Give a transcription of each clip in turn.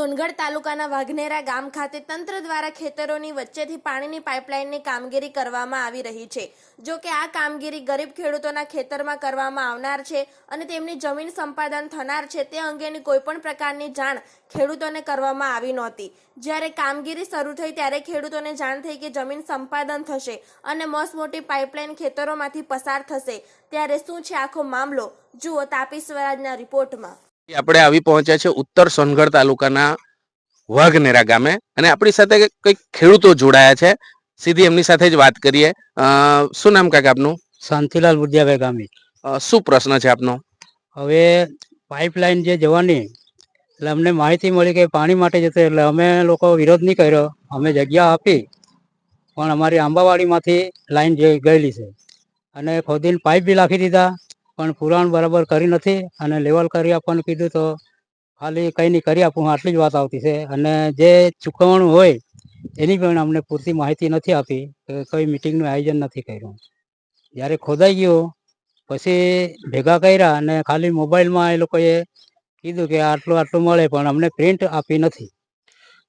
સોનગઢ તાલુકાના વાઘનેરા ગામ ખાતે તંત્ર દ્વારા ખેતરોની વચ્ચેથી પાણીની પાઇપલાઇનની કામગીરી કરવામાં આવી રહી છે. જો કે આ કામગીરી ગરીબ ખેડૂતોના ખેતરમાં કરવામાં આવનાર છે અને તેમની જમીન સંપાદન થનાર છે તે અંગેની કોઈપણ પ્રકારની જાણ ખેડૂતોને કરવામાં આવી નહોતી. જ્યારે કામગીરી શરૂ થઈ ત્યારે ખેડૂતોને જાણ થઈ કે જમીન સંપાદન થશે અને મસ્ત મોટી પાઇપલાઇન ખેતરોમાંથી પસાર થશે. ત્યારે શું છે આખો મામલો? જુઓ તાપી સ્વરાજના રિપોર્ટમાં. આપણે આવી પહોંચ્યા છે ઉત્તર સોનગઢ તાલુકાના વાઘનેરા ગામે. અને આપણી સાથે કંઈક ખેડૂતો જોડાયા છે. સીધી એમની સાથે જ વાત કરીએ. શું નામ કાકા આપનું? શાંતિલાલ બુદ્ધિયાભાઈ ગામી. શું પ્રશ્ન છે આપનો? હવે પાઇપલાઇન જે જવાની એટલે અમને માહિતી મળી કે પાણી માટે જશે એટલે અમે લોકો વિરોધ નહીં કર્યો. અમે જગ્યા આપી પણ અમારી આંબાવાડીમાંથી લાઈન જે ગયેલી છે. અને ખોદીને પાઇપ બી નાખી દીધા. પણ પુરાણ બરાબર કરી નથી અને લેવલ કરી આપવાનું કીધું તો ખાલી કંઈ નહીં કરી આપું આટલી જ વાત આવતી છે. અને જે ચૂકવણું હોય, એની પણ અમને પૂરતી માહિતી નથી આપી કે કોઈ મિટિંગનું આયોજન નથી કર્યું. જ્યારે ખોદાઈ ગયું, પછી ભેગા કર્યા અને ખાલી મોબાઈલમાં એ લોકોએ કીધું કે આટલું આટલું મળે, પણ અમને પ્રિન્ટ આપી નથી.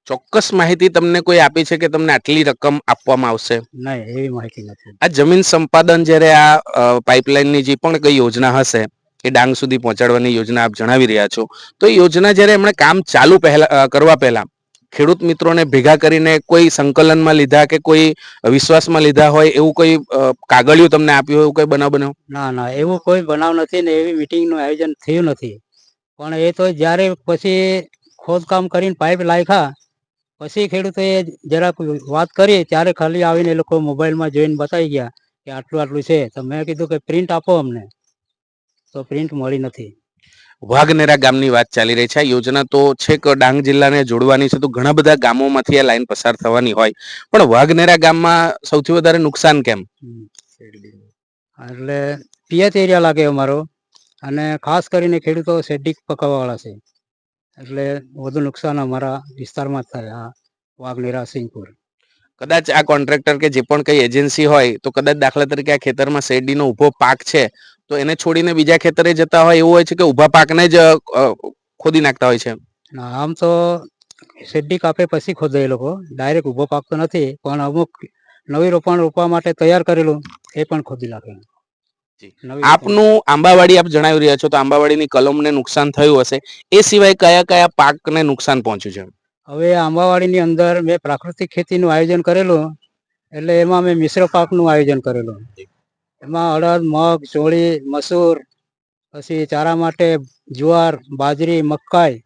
ચોક્કસ માહિતી તમને કોઈ આપી છે કે તમને આટલી રકમ આપવામાં આવશે? નહીં એવી માહિતી નથી. આ જમીન સંપાદન જ્યારે આ પાઇપલાઇનની જે પણ કઈ યોજના હશે એ ડાંગ સુધી પહોંચાડવાની યોજના આપ જણાવી રહ્યા છો. તો એ યોજના જ્યારે એમણે કામ ચાલુ પહેલા કરવા પહેલા ખેડૂત મિત્રોને ભેગા કરીને કોઈ સંકલનમાં લીધા કે કોઈ વિશ્વાસમાં લીધા હોય એવું કોઈ કાગળિયું તમને આપ્યું હોય એવું કોઈ બનાવ બન્યો? ના ના એવું કોઈ બનાવ નથી ને એવી મિટિંગનું આયોજન થયું નથી. પણ એ તો જ્યારે પછી ખોદકામ કરીને પાઇપ લાખ્યા પછી ખેડૂતોએ જરાક વાત કરી ત્યારે ખાલી આવીને એ લોકો મોબાઈલમાં જોઈને બતાવી ગયા કે આટલું આટલું છે. તો મેં કીધું કે પ્રિન્ટ આપો અમને. તો પ્રિન્ટ મળી નથી. વાઘનેરા ગામની વાત ચાલી રહી છે. આ યોજના તો છેક ડાંગ જિલ્લાને જોડવાની છે. તો ઘણા બધા ગામોમાંથી આ લાઈન પસાર થવાની હોય. પણ વાઘનેરા ગામમાં સૌથી વધારે નુકસાન કેમ? એટલે પિયત એરિયા લાગે અમારો. અને ખાસ કરીને ખેડૂતો શેરડી પકવવાવાળા છે. એટલે વધુ નુકસાન અમારા વિસ્તારમાં થાય વાઘનેરા સિંહપુર કદાચ આ કોન્ટ્રાક્ટર કે જે પણ કઈ એજન્સી હોય તો કદાચ દાખલા તરીકે આ ખેતરમાં શેરડીનો ઊભો પાક છે તો એને છોડીને બીજા ખેતરે જતા હોય એવું હોય છે કે ઊભા પાકને જ ખોદી નાખતા હોય છે? આમ તો શેરડી કાપે પછી ખોદે એ લોકો. ડાયરેક્ટ ઊભો પાક તો નથી પણ અમુક નવી રોપણ રોપવા માટે તૈયાર કરેલું એ પણ ખોદી નાખે. આપનું આંબાવાડી આપ જણાવી રહ્યા છો તો આંબાવાડીની કલમને નુકસાન થયું હશે. એ સિવાય કયા કયા પાકને નુકસાન પહોંચ્યું છે? હવે આંબાવાડીની અંદર મેં પ્રાકૃતિક ખેતીનું આયોજન કરેલું એટલે એમાં મેં મિશ્ર પાકનું આયોજન કરેલું. એમાં અડદ મગ ચોળી મસૂર પછી ચારા માટે જુવાર બાજરી મકાઈ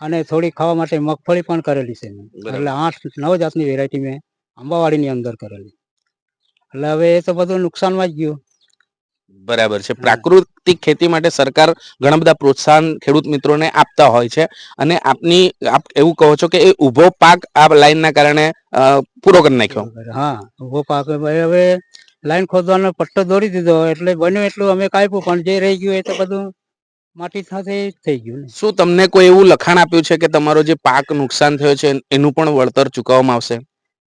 અને થોડી ખાવા માટે મગફળી પણ કરેલી છે એટલે આઠ નવ જાતની વેરાયટી મેં આંબાવાડીની અંદર કરેલી. એટલે હવે એ તો બધું નુકસાનમાં જ ગયું. બરાબર છે. પ્રાકૃતિક ખેતી માટે સરકાર ઘણા બધા પ્રોત્સાહન ખેડૂત મિત્રોને આપતા હોય છે. અને આપની આપ એવું કહો છો કે એ ઊભો પાક આ લાઈનના કારણે પૂરો કરી નાખ્યો. હા ઊભો પાક. હવે હવે લાઈન ખોદવાનો પટ્ટો દોરી દીધો. એટલે બન્યું એટલું અમે કાપ્યું. પણ જે રહી ગયું એ તો બધું માટી સાથે થઈ ગયું શું તમને કોઈ એવું લખાણ આપ્યું છે કે તમારો જે પાક નુકસાન થયો છે એનું પણ વળતર ચૂકવવામાં આવશે?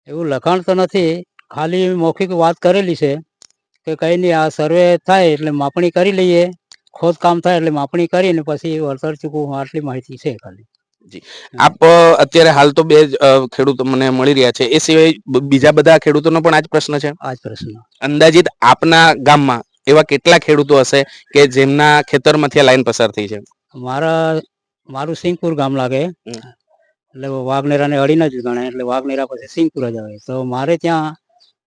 એવું લખાણ તો નથી. ખાલી મૌખિક વાત કરેલી છે. કે કઈ નહીં આ સર્વે થાય એટલે માપણી કરી લઈએ. ખોદકામ થાય એટલે માપણી કરીને પછી વળતર ચૂકવું આટલી માહિતી છે ખાલી. આપ અત્યારે હાલ તો બે ખેડૂતો મને મળી રહ્યા છે. એ સિવાય બીજા બધા ખેડૂતોનો પણ આજ પ્રશ્ન છે? આજ પ્રશ્ન. અંદાજિત આપના ગામમાં એવા કેટલા ખેડૂતો હશે કે જેમના ખેતરમાંથી આ લાઈન પસાર થઈ છે? મારા મારું સિંગપુર ગામ લાગે. એટલે વાઘનેરાને અડીને જ ગણાય. એટલે વાઘનેરા પછી સિંગપુર જ આવે. તો મારે ત્યાં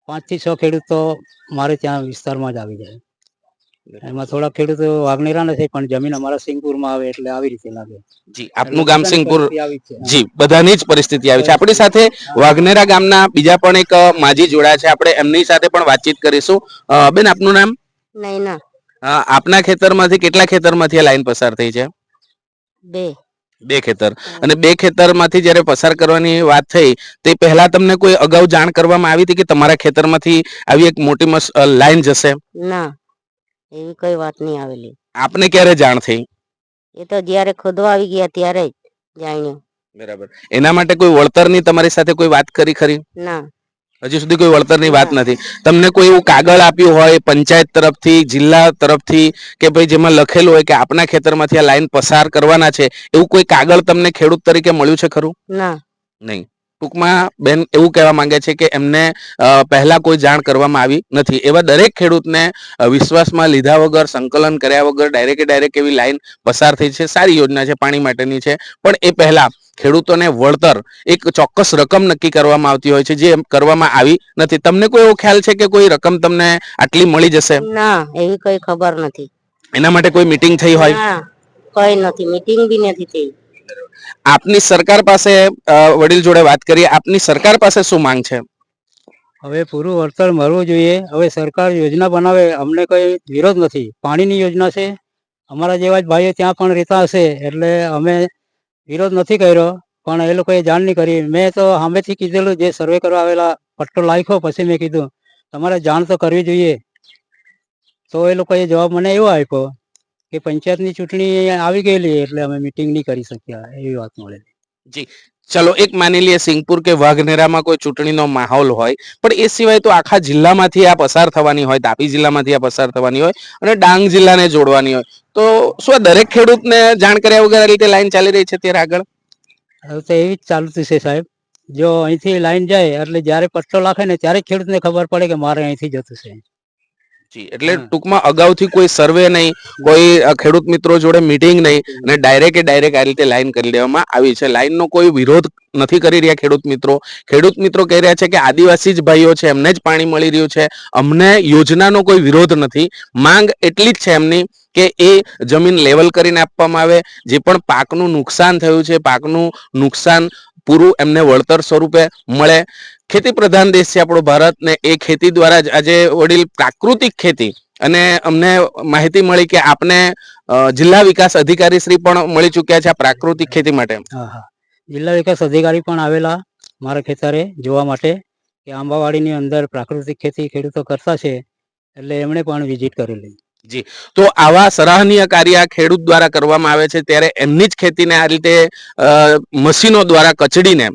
પાંચથી છ ખેડૂતો મારે ત્યાં વિસ્તારમાં જ આવી જાય. એમાં થોડા ખેડૂતો વાઘનેરા નથી પણ જમીન અમારા સિંગપુરમાં આવે એટલે આવી રીતે લાગે. જી આપનું ગામ સિંગપુર જ બધાની જ પરિસ્થિતિ આવી છે. આપણી સાથે વાઘનેરા ગામના બીજા પણ એક માજી જોડાયા છે. આપણે એમની સાથે પણ વાતચીત કરીશું. બેન આપનું નામ? નૈના. આપના ખેતરમાંથી કેટલા ખેતરમાંથી આ લાઈન પસાર થઈ છે? બે. બે ખેતર. અને બે ખેતરમાંથી જ્યારે પસાર કરવાની વાત થઈ તે પહેલા તમને કોઈ અગાઉ જાણ કરવામાં આવી હતી કે તમારા ખેતરમાંથી આવી એક મોટી લાઈન જશે? ના એવી કઈ વાત નહીં આવેલી. આપને ક્યારે જાણ થઈ? એ તો જ્યારે ખોદવા આવી ગયા ત્યારે જ જાણ્યું. બરાબર. એના માટે કોઈ વળતરની તમારી સાથે કોઈ વાત કરી ખરી? ના. હજી સુધી કોઈ વળતરની વાત નથી. તમને કોઈ એવું કાગળ આપ્યું હોય પંચાયત તરફથી જિલ્લા તરફથી કે ભાઈ જેમાં લખેલું હોય કે આપના ખેતરમાંથી આ લાઈન પસાર કરવાના છે એવું કોઈ કાગળ તમને ખેડૂત તરીકે મળ્યું છે ખરું? ના. નહીં. ટૂંકમાં બેન એવું કહેવા માંગે છે કે એમને પહેલા કોઈ જાણ કરવામાં આવી નથી. એવા દરેક ખેડૂતને વિશ્વાસમાં લીધા વગર સંકલન કર્યા વગર ડાયરેક્ટ ડાયરેક્ટ એવી લાઈન પસાર થઈ છે. સારી યોજના છે પાણી માટેની છે. પણ એ પહેલા ખેડૂતોને વળતર એક ચોક્કસ રકમ નક્કી કરવામાં આવતી હોય છે જે કરવામાં આવી નથી. તમને કોઈ એવો ખ્યાલ છે કે કોઈ રકમ તમને આટલી મળી જશે? ના એવી કઈ ખબર નથી. એના માટે કોઈ મીટિંગ થઈ હોય? કોઈ નથી. મીટિંગ બી નથી થઈ. આપની સરકાર પાસે વડીલ જોડે વાત કરીએ. આપની સરકાર પાસે શું માંગ છે? હવે પૂરું વળતર મળવું જોઈએ. હવે સરકાર યોજના બનાવે અમને કોઈ વિરોધ નથી. પાણીની યોજના છે. અમારા જેવા જ ભાઈઓ ત્યાં પણ રહેતા હશે. એટલે અમે વિરોધ નથી કર્યો, પણ એ લોકોએ જાણ નહીં કરી. મેં તો સામેથી કીધેલું, જે સર્વે કરવા આવેલા પટ્ટો લાખ્યો પછી મેં કીધું, તમારે જાણ તો કરવી જોઈએ. તો એ લોકોએ જવાબ મને એવો આપ્યો કે પંચાયતની ચૂંટણી આવી ગયેલી એટલે અમે મિટિંગ નહીં કરી શક્યા, એવી વાત મળેલી. ચલો, એક માની લઈએ સિંગપુર કે વાઘનેરામાં કોઈ ચૂંટણીનો માહોલ હોય, પણ એ સિવાય તો આખા જિલ્લામાંથી આ પસાર થવાની હોય, તાપી જિલ્લામાંથી આ પસાર થવાની હોય અને ડાંગ જિલ્લાને જોડવાની હોય. તો શું આ દરેક ખેડૂતને જાણ કર્યા વગર રીતે લાઈન ચાલી રહી છે ત્યારે આગળ? હવે તો એવી જ ચાલુ છે સાહેબ. જો અહીંથી લાઈન જાય, એટલે જ્યારે પટ્ટો લાખે ને ત્યારે ખેડૂતને ખબર પડે કે મારે અહીંથી જતું છે. જી એટલે ટૂંકમાં અગાઉથી કોઈ સર્વે નહીં કોઈ ખેડૂત મિત્રો જોડે મીટિંગ નહીં અને ડાયરેક્ટ ડાયરેક્ટ આ રીતે લાઈન કરી દેવામાં આવી છે. લાઈનનો કોઈ વિરોધ નથી કરી રહ્યા ખેડૂત મિત્રો. ખેડૂત મિત્રો કહી રહ્યા છે કે આદિવાસી જ ભાઈઓ છે એમને જ પાણી મળી રહ્યું છે. અમને યોજનાનો કોઈ વિરોધ નથી. માંગ એટલી જ છે એમની કે એ જમીન લેવલ કરીને આપવામાં આવે જે પણ પાકનું નુકસાન થયું છે પાકનું નુકસાન પૂરું એમને વળતર સ્વરૂપે મળે. ખેતી પ્રધાન દેશ છે આપણો ભારત ને એ ખેતી દ્વારા જ આજે વડીલ પ્રાકૃતિક ખેતી અને અમને માહિતી મળી કે આપને જિલ્લા વિકાસ અધિકારી શ્રી પણ મળી ચૂક્યા છે આ પ્રાકૃતિક ખેતી માટે. જિલ્લા વિકાસ અધિકારી પણ આવેલા મારા ખેતરે જોવા માટે કે આંબાવાડીની અંદર પ્રાકૃતિક ખેતી ખેડૂતો કરતા છે, એટલે એમણે પણ વિઝિટ કરેલી તો આવા સરાહનીય કાર્ય ખેડૂત દ્વારા કરવામાં આવે છે, ત્યારે એમની જ ખેતીને આ રીતે મશીનો દ્વારા કચડીને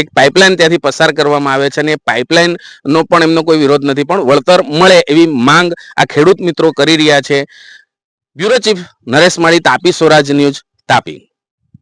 એક પાઇપલાઇન ત્યાંથી પસાર કરવામાં આવે છે અને એ પાઇપલાઇનનો પણ એમનો કોઈ વિરોધ નથી, પણ વળતર મળે એવી માંગ આ ખેડૂત મિત્રો કરી રહ્યા છે. Bureau chief Naresh Mali, Tapi Swaraj news Tapi.